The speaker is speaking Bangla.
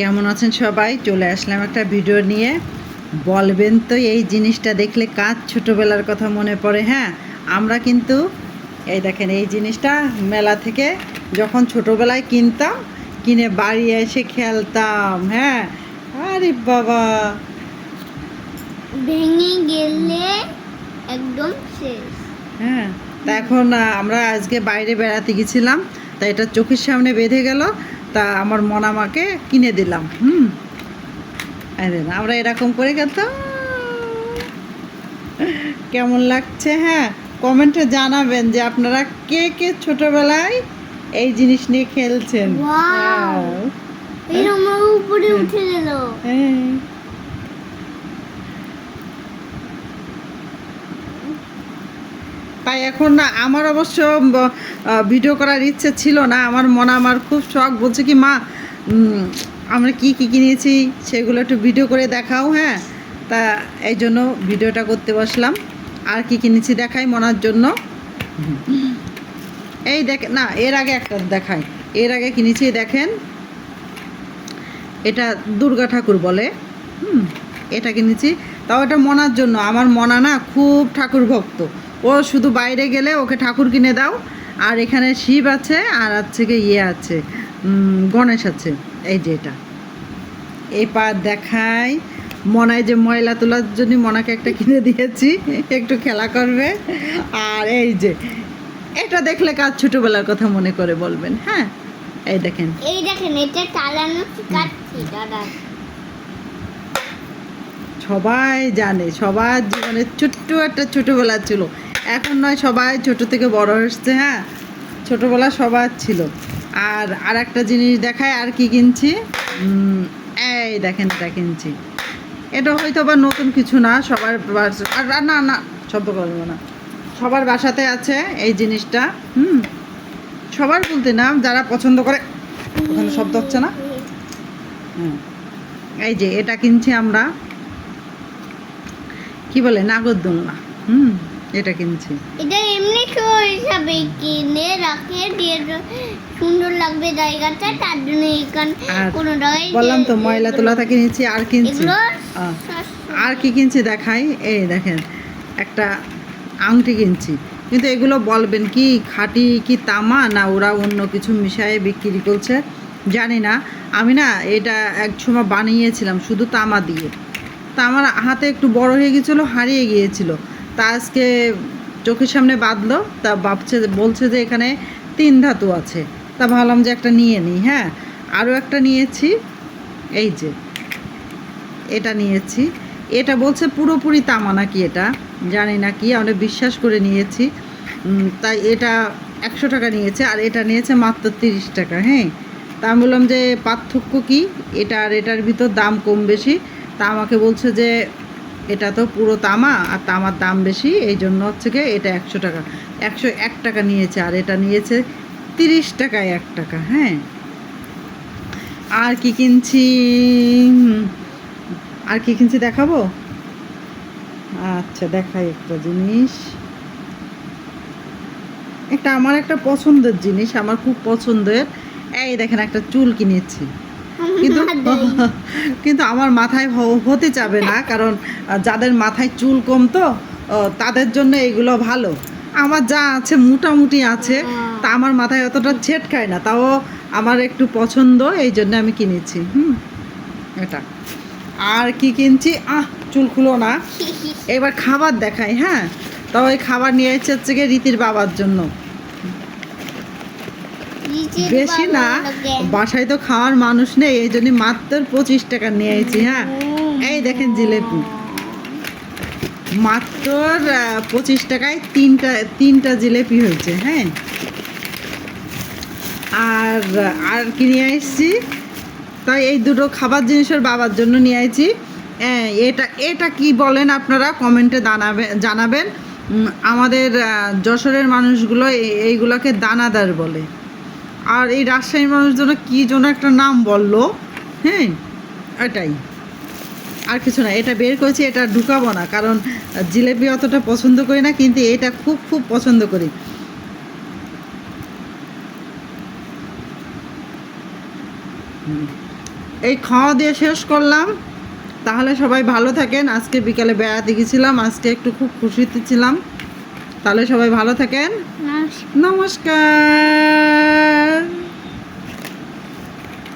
কেমন আছেন সবাই? চলে আসলাম একটা ভিডিও নিয়ে। বলবেন তো এই জিনিসটা দেখলে কাজ ছোটোবেলার কথা মনে পড়ে হ্যাঁ? আমরা কিন্তু এই দেখেন এই জিনিসটা মেলা থেকে যখন ছোটোবেলায় কিনতাম কিনে বাড়ি এসে খেলতাম হ্যাঁ? আরে বাবা! ভেঙে গেলে একদম শেষ। হ্যাঁ তা এখন আমরা আজকে বাইরে বেড়াতে গেছিলাম তা এটা চোখের সামনে বেঁধে গেল। তা আমার মন আমাকে কিনে দিলাম হুম? আমরা এরকম করে গেতাম কেমন লাগছে হ্যাঁ? কমেন্টে জানাবেন যে আপনারা কে কে ছোটবেলায় এই জিনিস নিয়ে খেলছেন। Wow! উপরে উঠে গেল। হ্যাঁ। তাই এখন না আমার অবশ্য ভিডিও করার ইচ্ছে ছিল না। আমার মনে আমার খুব শখ। বলছে কি, মা আমরা কি কি কিনেছি সেগুলো একটু ভিডিও করে দেখাও হ্যাঁ? তা এই জন্য ভিডিওটা করতে বসলাম। আর কি কিনেছি দেখাই মনার জন্য। এই দেখ, না, এর আগে একটা দেখাই। এর আগে কিনেছি, দেখেন। এটা দুর্গা ঠাকুর বলে। হুম, এটা কিনেছি। তাও এটা মনার জন্য। আমার মনা না খুব ঠাকুর ভক্ত ও শুধু বাইরে গেলে ওকে ঠাকুর কিনে দাও। আর এখানে শিব আছে আর আছে কি ইয়ে আছে গণেশ আছে। এই যে এটা। এই পা দেখাই মনায় যে ময়লা তোলার জন্য মনাকে একটা কিনে দিয়েছি একটু খেলা করবে। আর এই যে এটা দেখলে কাজ ছোটোবেলার কথা মনে করে বলবেন হ্যাঁ? এই দেখেন। এই দেখেন এটা চালানো শিখাচ্ছি দাদা। সবাই জানে সবার জীবনে ছোট্ট একটা ছোটোবেলা ছিল। এখন নয়, সবাই ছোট থেকে বড় হচ্ছে হ্যাঁ? ছোটোবেলা সবার ছিল। আর আর একটা জিনিস দেখায় আর কি কিনছি? এই দেখেন এটা কিনছি। এটা হয়তো বা নতুন কিছু না, সবার আর না না শব্দ করব না। সবার বাসাতে আছে এই জিনিসটা, হুম? সবার বলতে না, যারা পছন্দ করে, ওখানে শব্দ হচ্ছে না? হুম। এই যে, এটা কিনছি আমরা। কি বলে? নাগরদোলনা, হুম? এটা কিনছি। এটা এমনি হিসাবে কিনে রাখে দিয়ে সুন্দর লাগবে জায়গাটা তার জন্য এখানে কোনো জায়গায় বললাম তো ময়লা তোলাটা কিনেছি আর কিনছি। আর কি কিনছি দেখাই? এই দেখেন একটা আংটি কিনছি। কিন্তু এগুলো বলবেন কি খাঁটি কি তামা না ওরা অন্য কিছু মিশায়ে বিক্রি করছে? জানি না। আমি না এটা এক সময় বানিয়েছিলাম শুধু তামা দিয়ে। তা আমার হাতে একটু বড় হয়ে গিয়েছিল হারিয়ে গিয়েছিল। তা আজকে চোখের সামনে বাঁধলো, তা ভাবছে বলছে যে এখানে তিন ধাতু আছে। তা ভাবলাম যে একটা নিয়ে নিই হ্যাঁ? আরও একটা নিয়েছি। এই যে, এটা নিয়েছি। এটা বলছে পুরোপুরি তামা নাকি এটা? জানি না কি, আমরা বিশ্বাস করে নিয়েছি। তাই এটা একশো টাকা নিয়েছে, আর এটা নিয়েছে মাত্র তিরিশ টাকা হ্যাঁ? তা আমি বললাম যে পার্থক্য কি? এটা আর এটার ভিতর দাম কম বেশি। তা আমাকে বলছে যে এটা তো পুরো তামা, আর তামার দাম বেশি, এই জন্য হচ্ছে গিয়ে এটা একশো টাকা। একশো এক টাকা নিয়েছে, আর এটা নিয়েছে তিরিশ টাকায় এক টাকা হ্যাঁ। আর কি কিনছি? আর কি কিনছি দেখাবো? আচ্ছা দেখাই একটা জিনিস। একটা আমার একটা পছন্দের জিনিস, আমার খুব পছন্দের। এই দেখেন, একটা চুল কিনেছি। কিন্তু কিন্তু আমার মাথায় হতে যাবে না কারণ যাদের মাথায় চুল কম তো তাদের জন্য এগুলো ভালো। আমার যা আছে মোটামুটি আছে তা আমার মাথায় অতটা ছেট খায় না তাও আমার একটু পছন্দ এই জন্য আমি কিনেছি হুম এটা। আর কি কিনছি? আহ চুল খুলো না। এবার খাবার দেখাই হ্যাঁ। তাও এই খাবার নিয়ে এসেছে হচ্ছে গিয়ে রীতির বাবার জন্য। বেশি না বাসায় তো খাওয়ার মানুষ নেই এই জন্য মাত্র পঁচিশ টাকা নিয়ে এসেছি হ্যাঁ এই দেখেন জিলেপি। মাত্র পঁচিশ টাকায় তিনটা তিনটা জিলেপি হয়েছে হ্যাঁ? আর আর কি নিয়ে এসেছি তাই এই দুটো খাবার জিনিসের বাবার জন্য নিয়ে আইছি হ্যাঁ, এটা এটা কি বলেন আপনারা? কমেন্টে জানাবেন। জানাবেন আমাদের যশোরের মানুষগুলো এই- এইগুলোকে দানাদার বলে। আর এই রাজশাহীর মানুষজন কি যেন একটা নাম বলল হ্যাঁ? এটাই। আর কিছু না এটা বের করেছি এটা ঢুকাবো না কারণ জিলেপি অতটা পছন্দ করি না কিন্তু এটা খুব খুব পছন্দ করি। এই খাওয়া দিয়ে শেষ করলাম। তাহলে সবাই ভালো থাকেন। আজকে বিকালে বেড়াতে গেছিলাম আজকে একটু খুব খুশিতে ছিলাম। তাহলে সবাই ভালো থাকেন। নমস্কার। নমস্কার।